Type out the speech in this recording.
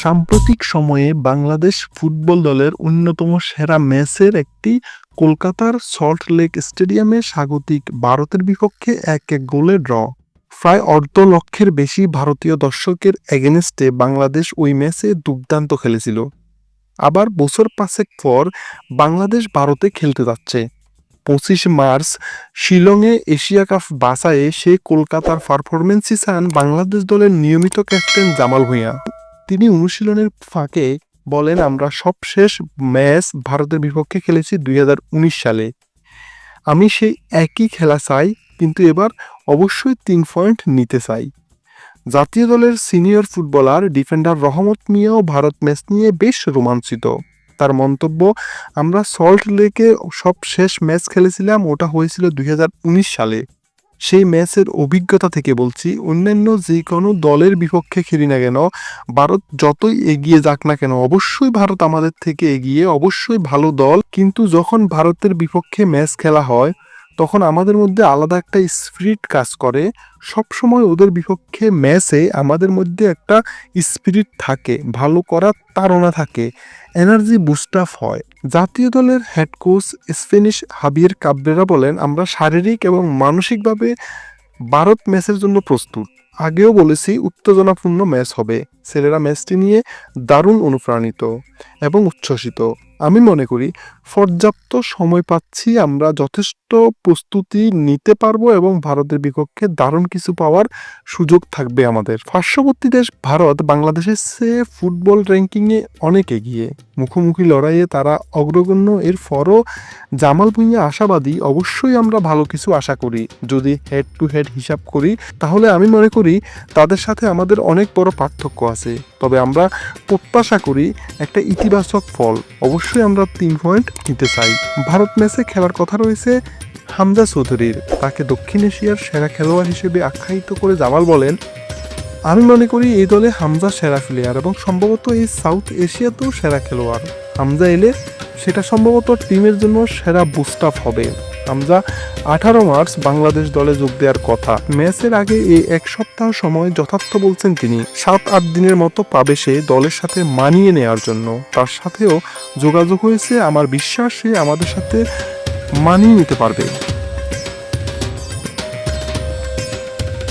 সাম্প্রতিক সময়ে বাংলাদেশ ফুটবল দলের অন্যতম সেরা ম্যাচের একটি কলকাতার সল্ট লেক স্টেডিয়ামে স্বাগতিক ভারতের বিপক্ষে এক এক গোলে ড্র। প্রায় অর্ধ লক্ষের বেশি ভারতীয় দর্শকের এগেনস্টে বাংলাদেশ ওই ম্যাচে দুর্দান্ত খেলেছিল। আবার বছর পাঁচেক পর বাংলাদেশ ভারতে খেলতে যাচ্ছে। পঁচিশ মার্চ, শিলংয়ে এশিয়া কাপ বাছাইয়ে সে কলকাতার পারফরমেন্সই চান বাংলাদেশ দলের নিয়মিত ক্যাপ্টেন জামাল ভুঁইয়া। তিনি অনুশীলনের ফাঁকে বলেন, আমরা সবশেষ ম্যাচ ভারতের বিপক্ষে খেলেছি দুই হাজার উনিশ সালে। আমি সেই একই খেলা চাই, কিন্তু এবার অবশ্যই তিন পয়েন্ট নিতে চাই। জাতীয় দলের সিনিয়র ফুটবলার ডিফেন্ডার রহমত মিয়াও ভারত ম্যাচ নিয়ে বেশ রোমাঞ্চিত। তার মন্তব্য, আমরা সল্ট লেকে সব শেষ ম্যাচ খেলেছিলাম, ওটা হয়েছিল দুই হাজার উনিশ সালে। সেই ম্যাচের অভিজ্ঞতা থেকে বলছি, অন্যান্য যে কোনো দলের বিপক্ষে খেলি না কেন, ভারত যতই এগিয়ে যাক না কেন, অবশ্যই ভারত আমাদের থেকে এগিয়ে, অবশ্যই ভালো দল। কিন্তু যখন ভারতের বিপক্ষে ম্যাচ খেলা হয়, তখন আমাদের মধ্যে আলাদা একটা স্পিরিট কাজ করে। সব সময় ওদের বিপক্ষে ম্যাচে আমাদের মধ্যে একটা স্পিরিট থাকে, ভালো করার তাড়না থাকে। এনার্জি বুস্ট আপ হয়। জাতীয় দলের head coach Spanish Javier Cabrera বলেন, আমরা শারীরিক এবং মানসিকভাবে ভারত ম্যাচের জন্য প্রস্তুত। আগেও বলেছি উত্তেজনাপূর্ণ ম্যাচ হবে। ছেলেরা ম্যাচটি নিয়ে দারুণ অনুপ্রাণিত এবং উচ্ছ্বসিত। আমি মনে করি পর্যাপ্ত সময় পাচ্ছি আমরা যথেষ্ট প্রস্তুতি নিতে পারব এবং ভারতের বিপক্ষে দারুণ কিছু পাওয়ার সুযোগ থাকবে আমাদের। পার্শ্ববর্তী দেশ ভারত বাংলাদেশের চেয়ে ফুটবল র্যাঙ্কিংয়ে অনেক এগিয়ে। মুখোমুখি লড়াইয়ে তারা অগ্রগণ্য এর ফরও জামাল ভুঁইয়া আশাবাদী, অবশ্যই আমরা ভালো কিছু আশা করি। যদি হেড টু হেড হিসাব করি, তাহলে আমি মনে করি, তাদের সাথে আমাদের অনেক বড় পার্থক্য আছে। তবে আমরা প্রত্যাশা করি একটা ইতিবাচক ফল। অবশ্যই আমরা তিন পয়েন্ট নিতে চাই। ভারত ম্যাচে খেলার কথা রয়েছে হামজা চৌধুরীর। তাকে দক্ষিণ এশিয়ার সেরা খেলোয়াড় হিসেবে আখ্যায়িত করে জামাল বলেন, আমি মনে করি এই দলে হামজা সেরা প্লেয়ার এবং সম্ভবত এই সাউথ এশিয়াতেও সেরা খেলোয়াড়। হামজা এলে সেটা সম্ভবত টিমের জন্য সেরা বুস্ট আপ হবে। হামজা, আঠারো মার্চ বাংলাদেশ দলে যোগ দেওয়ার কথা। ম্যাচের আগে এই এক সপ্তাহ সময় যথার্থ বলছেন তিনি। সাত, আট দিনের মতো পাবে সে দলের সাথে মানিয়ে নেওয়ার জন্য। তার সাথেও যোগাযোগ হয়েছে, আমার বিশ্বাস সে আমাদের সাথে মানিয়ে নিতে পারবে।